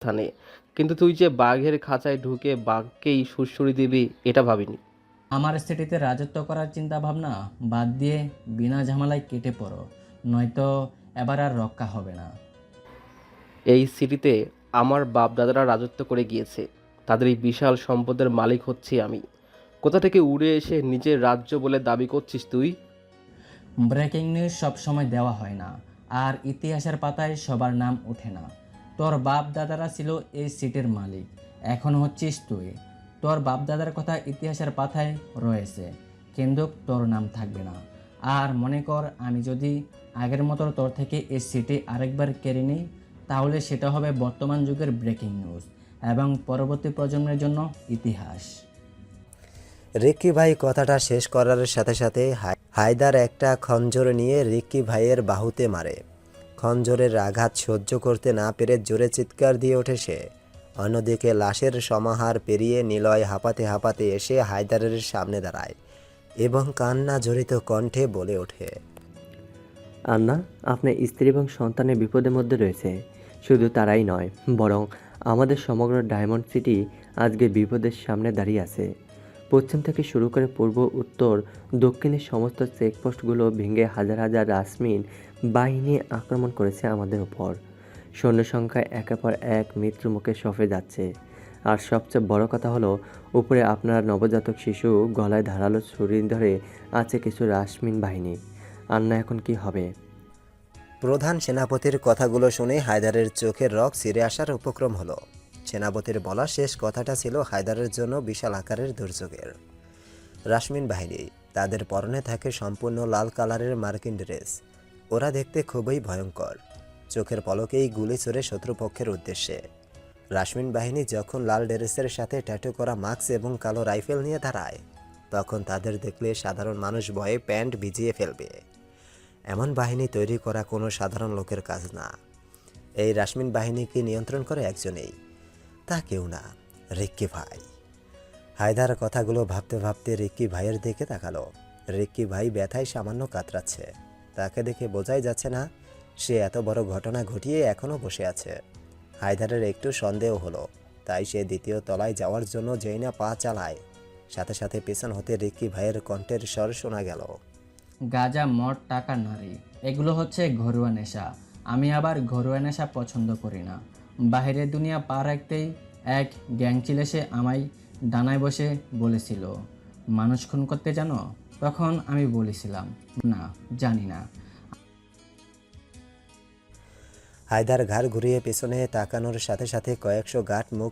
স্থানে। কিন্তু তুই যে বাঘের খাঁচায় ঢুকে বাঘকেই সুরসুরি দিবি এটা ভাবিনি। আমার সিটিতে রাজত্ব করার চিন্তা ভাবনা বাদ দিয়ে বিনা ঝামেলায় কেটে পড়ো নয়তো এবার আর রক্ষা হবে না। এই সিটিতে আমার বাপ দাদারা রাজত্ব করে গিয়েছে। তাদের এই বিশাল সম্পদের মালিক হচ্ছি আমি। কোথা থেকে উড়ে এসে নিজের রাজ্য বলে দাবি করছিস তুই? ব্রেকিং নিউজ সবসময় দেওয়া হয় না আর ইতিহাসের পাতায় সবার নাম ওঠে না। তোর বাপ দাদারা ছিল এই সিটের মালিক, এখন হচ্ছিস তুই। তোর বাপ দাদার কথা ইতিহাসের পাথায় রয়েছে কিন্তু তোর নাম থাকবে না। আর মনে কর, আমি যদি আগের মতো তোর থেকে এই সিটি আরেকবার কেড়ে নিই, তাহলে সেটা হবে বর্তমান যুগের ব্রেকিং নিউজ এবং পরবর্তী প্রজন্মের জন্য ইতিহাস। রিক্কি ভাই কথাটা শেষ করার সাথে সাথে হায়দার একটা খঞ্জর নিয়ে রিক্কি ভাইয়ের বাহুতে মারে। খঞ্জরের আঘাত সহ্য করতে না পেরে জোরে চিৎকার দিয়ে ওঠে সে। অন্যদিকে লাশের সমাহার পেরিয়ে নিলয় হাঁপাতে হাঁপাতে এসে হায়দারের সামনে দাঁড়ায় এবং কান্না জড়িত কণ্ঠে বলে ওঠে, আন্না, আপনার স্ত্রী এবং সন্তানের বিপদের মধ্যে রয়েছে। শুধু তারাই নয়, বরং আমাদের সমগ্র ডায়মন্ড সিটি আজকে বিপদের সামনে দাঁড়িয়ে আছে। পশ্চিম থেকে শুরু করে পূর্ব, উত্তর, দক্ষিণের সমস্ত চেকপোস্টগুলো ভেঙে হাজার হাজার রাসমিন বাহিনী আক্রমণ করেছে আমাদের উপর। সৈন্য সংখ্যা একের পর এক মৃত্যুর মুখে সফে যাচ্ছে। আর সবচেয়ে বড় কথা হলো, উপরে আপনার নবজাতক শিশু গলায় ধারালো ছুরি ধরে আছে কিছু রাসমিন বাহিনী। আন্না, এখন কি হবে? প্রধান সেনাপতির কথাগুলো শুনে হায়দারের চোখের রক ছিঁড়ে আসার উপক্রম হলো। সেনাপতির বলা শেষ কথাটা ছিল হায়দারের জন্য বিশাল আকারের দুর্যোগের। রাশমিন বাহিনী, তাদের পরনে থাকে সম্পূর্ণ লাল কালারের মার্কিন ড্রেস। ওরা দেখতে খুবই ভয়ঙ্কর। চোখের পলকেই গুলি ছড়ে শত্রুপক্ষের উদ্দেশ্যে। রাশমিন বাহিনী যখন লাল ড্রেসের সাথে ট্যাটু করা মাস্ক এবং কালো রাইফেল নিয়ে দাঁড়ায়, তখন তাদের দেখলে সাধারণ মানুষ ভয়ে প্যান্ট ভিজিয়ে ফেলবে। এমন বাহিনী তৈরি করা কোনো সাধারণ লোকের কাজ না। এই রাশমিন বাহিনীকে নিয়ন্ত্রণ করে একজনেই। তা কেউ না, রিক্কি ভাই। হায়দার কথাগুলো ভাবতে ভাবতে রিক্কি ভাইয়ের দিকে তাকালো। রিক্কি ভাই ব্যথায় সামান্য কাতরাচ্ছে। তাকে দেখে বোঝাই যাচ্ছে না, সে এত বড় ঘটনা ঘটিয়ে এখনও বসে আছে। হায়দারের একটু সন্দেহ হলো, তাই সে দ্বিতীয় তলায় যাওয়ার জন্য যেই না পা চালায়। সাথে সাথে পেছন হতে রিক্কি ভাইয়ের কণ্ঠের স্বর শোনা গেল। গাঁজা, মদ, টাকা, নারী, এগুলো হচ্ছে ঘরোয়া নেশা। আমি আবার ঘরোয়া নেশা পছন্দ করি না। বাইরের দুনিয়া পা রাখতেই এক গ্যাংচিল সে আমায় ডানায় বসে বলেছিল, মানুষ খুন করতে জানো? তখন আমি বলেছিলাম, না, জানি না। হায়দার ঘাড় ঘুরিয়ে পেছনে তাকানোর সাথে সাথে কয়েকশো গাঁট মুখ